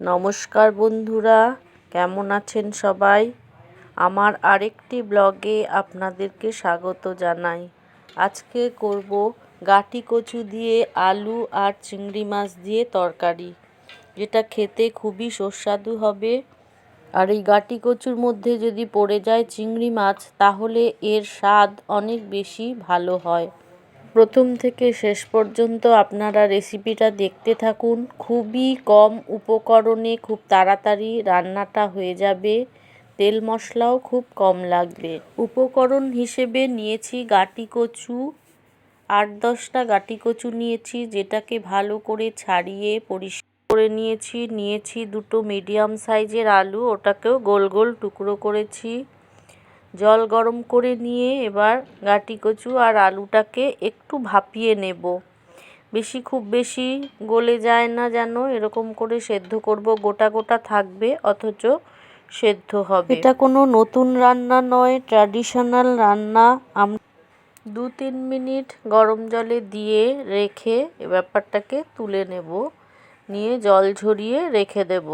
নমস্কার বন্ধুরা, কেমন আছেন সবাই? আমার আরেকটি ব্লগে আপনাদেরকে স্বাগত জানাই। আজকে করব গাটি কচু দিয়ে আলু আর চিংড়ি মাছ দিয়ে তরকারি, যেটা খেতে খুবই সুস্বাদু হবে। আর এই গাটি কচুর মধ্যে যদি পড়ে যায় চিংড়ি মাছ, তাহলে এর স্বাদ অনেক বেশি ভালো হয়। প্রথম থেকে শেষ পর্যন্ত আপনারা রেসিপিটা দেখতে থাকুন। খুবই কম উপকরণে খুব তাড়াতাড়ি রান্নাটা হয়ে যাবে। তেল মশলাও খুব কম লাগবে। উপকরণ হিসেবে নিয়েছি গাটি কচু। আট দশটা গাটি কচু নিয়েছি, যেটাকে ভালো করে ছাড়িয়ে পরিষ্কার করে নিয়েছি। নিয়েছি দুটো মিডিয়াম সাইজের আলু, ওটাকেও গোল গোল টুকরো করেছি। জল গরম করে নিয়ে এবার গাটি কচু আর আলুটাকে একটু ভাপিয়ে নেব। বেশি খুব বেশি গলে যায় না যেন এরকম করে সেদ্ধ করব। গোটা গোটা থাকবে অথচ সেদ্ধ হবে। এটা কোনো নতুন রান্না নয় ট্র্যাডিশনাল রান্না। আম দু তিন মিনিট গরম জলে দিয়ে রেখে ব্যাপারটাকে তুলে নেব। নিয়ে জল ঝরিয়ে রেখে দেব।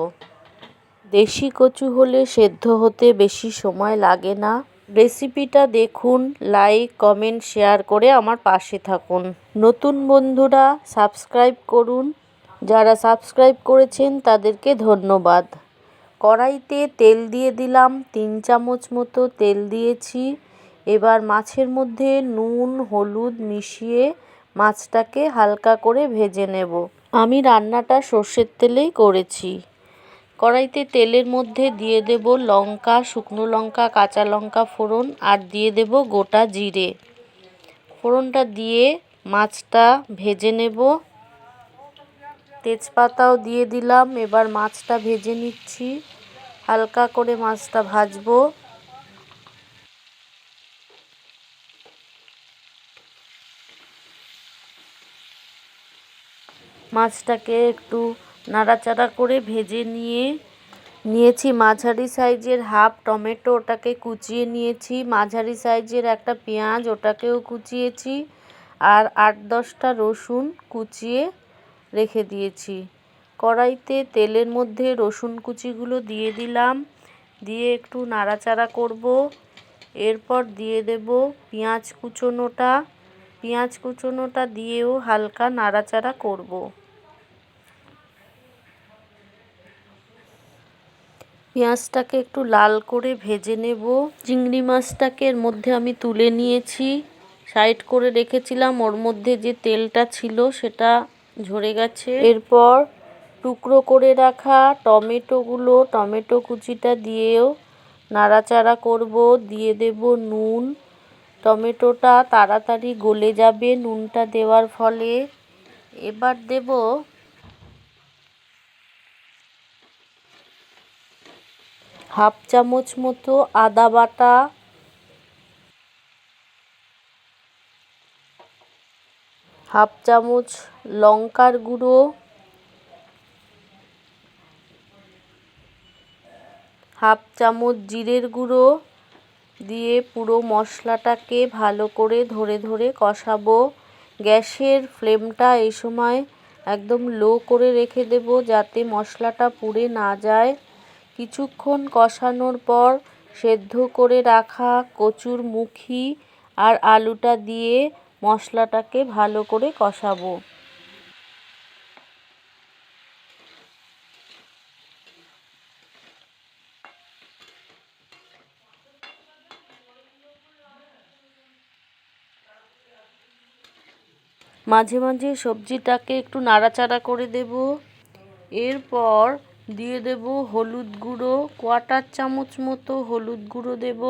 দেশি কচু হলে সেদ্ধ হতে বেশি সময় লাগে না। রেসিপিটা দেখুন লাইক কমেন্ট শেয়ার করে আমার পাশে থাকুন। নতুন বন্ধুরা সাবস্ক্রাইব করুন। যারা সাবস্ক্রাইব করেছেন, তাদেরকে ধন্যবাদ। কড়াইতে তেল দিয়ে দিলাম, তিন চামচ মতো তেল দিয়েছি। এবার মাছের মধ্যে নুন, হলুদ মিশিয়ে মাছটাকে হালকা করে ভেজে নেব। আমি রান্নাটা সর্ষের তেলেই করেছি। কড়াইতে তেলের মধ্যে দিয়ে দেব লঙ্কা, শুকনো লঙ্কা, কাঁচা লঙ্কা ফোড়ন আর দিয়ে দেব গোটা জিরে। ফোড়নটা দিয়ে মাছটা ভেজে নেব। তেজপাতাও দিয়ে দিলাম, এবার মাছটা ভেজে নিচ্ছি। হালকা করে মাছটা ভাজবো। মাছটাকে একটু নাড়াচাড়া করে ভেজে নিয়ে, নিয়েছি মাঝারি সাইজের হাফ টমেটো, ওটাকে কুচিয়ে নিয়েছি। মাঝারি সাইজের একটা পেঁয়াজ, ওটাকেও কুচিয়েছি। আর আট দশটা রসুন কুচিয়ে রেখে দিয়েছি। কড়াইতে তেলের মধ্যে রসুন কুচিগুলো দিয়ে দিলাম। দিয়ে একটু নাড়াচাড়া করব। এরপর দিয়ে দেব পেঁয়াজ কুচোনোটা। পেঁয়াজ কুচোনোটা দিয়েও হালকা নাড়াচাড়া করব। পেঁয়াজটাকে একটু লাল করে ভেজে নেব। চিংড়ি মাছটাকে এর মধ্যে আমি তুলে নিয়েছি। সাইড করে রেখেছিলাম, ওর মধ্যে যে তেলটা ছিল সেটা ঝরে গেছে। এরপর টুকরো করে রাখা টমেটোগুলো, টমেটো কুচিটা দিয়েও নাড়াচাড়া করব। দিয়ে দেব নুন। টমেটোটা তাড়াতাড়ি গলে যাবে নুনটা দেওয়ার ফলে। এবার দেব হাফ চামচ মতো আদা বাটা। হাফ চামচ লঙ্কার গুঁড়ো। হাফ চামচ জিরের গুঁড়ো। দিয়ে পুরো মশলাটাকে ভালো করে ধরে ধরে কষাবো। গ্যাসের ফ্লেমটা এই সময় একদম লো করে রেখে দেব যাতে মশলাটা পুড়ে না যায়। কিছুক্ষণ কষানোর পর সেদ্ধ করে রাখা কচুর মুখি আর আলুটা দিয়ে মশলাটাকে ভালো করে কষাবো। মাঝে মাঝে সবজিটাকে একটু নাড়াচাড়া করে দেব। এরপর দিয়ে দেব হলুদ গুঁড়ো, কোয়াটার চামচ মতো হলুদ গুঁড়ো দেব।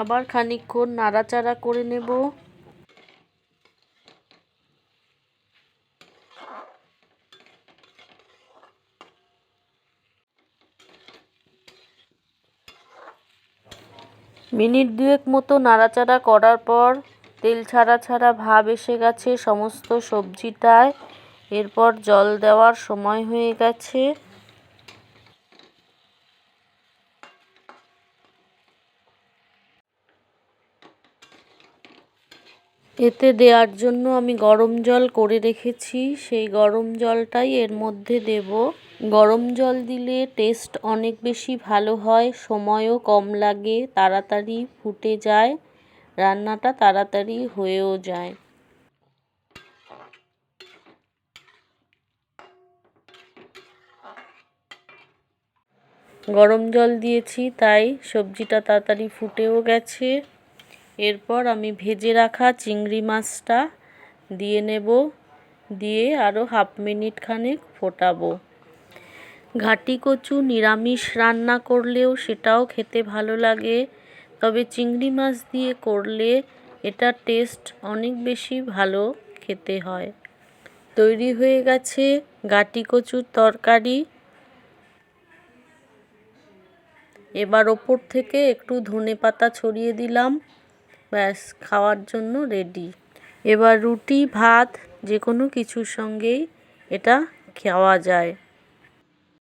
আবার খানিকক্ষণ নাড়াচাড়া করে নেব। মিনিট দুয়েক মতো নাড়াচাড়া করার পর তেল ছাড়া ছাড়া ভাব এসে গেছে, সমস্ত সবজিটায়। এরপর জল দেওয়ার সময় হয়ে গেছে। এতে দেওয়ার জন্য আমি গরম জল করে রেখেছি। সেই গরম জলটাই এর মধ্যে দেব। গরম জল দিলে টেস্ট অনেক বেশি ভালো হয়, সময়ও কম লাগে, তাড়াতাড়ি ফুটে যায়, রান্নাটা তাড়াতাড়ি হয়েও যায়। গরম জল দিয়েছি, তাই সবজিটা তাড়াতাড়ি ফুটেও গেছে। এরপর আমি ভেজে রাখা চিংড়ি মাছটা দিয়ে নেব, দিয়ে আরও হাফ মিনিট খানেক ফোটাবো। ঘাটি কচু নিরামিষ রান্না করলেও সেটাও খেতে ভালো লাগে, তবে চিংড়ি মাছ দিয়ে করলে এটা টেস্ট অনেক বেশি ভালো খেতে হয়। তৈরি হয়ে গেছে গাটি কচুর তরকারি। এবার ওপর থেকে একটু ধনে পাতা ছড়িয়ে দিলাম। ব্যাস খাওয়ার জন্য রেডি এবার রুটি ভাত যে কোনো কিছুর সঙ্গেই এটা খাওয়া যায়।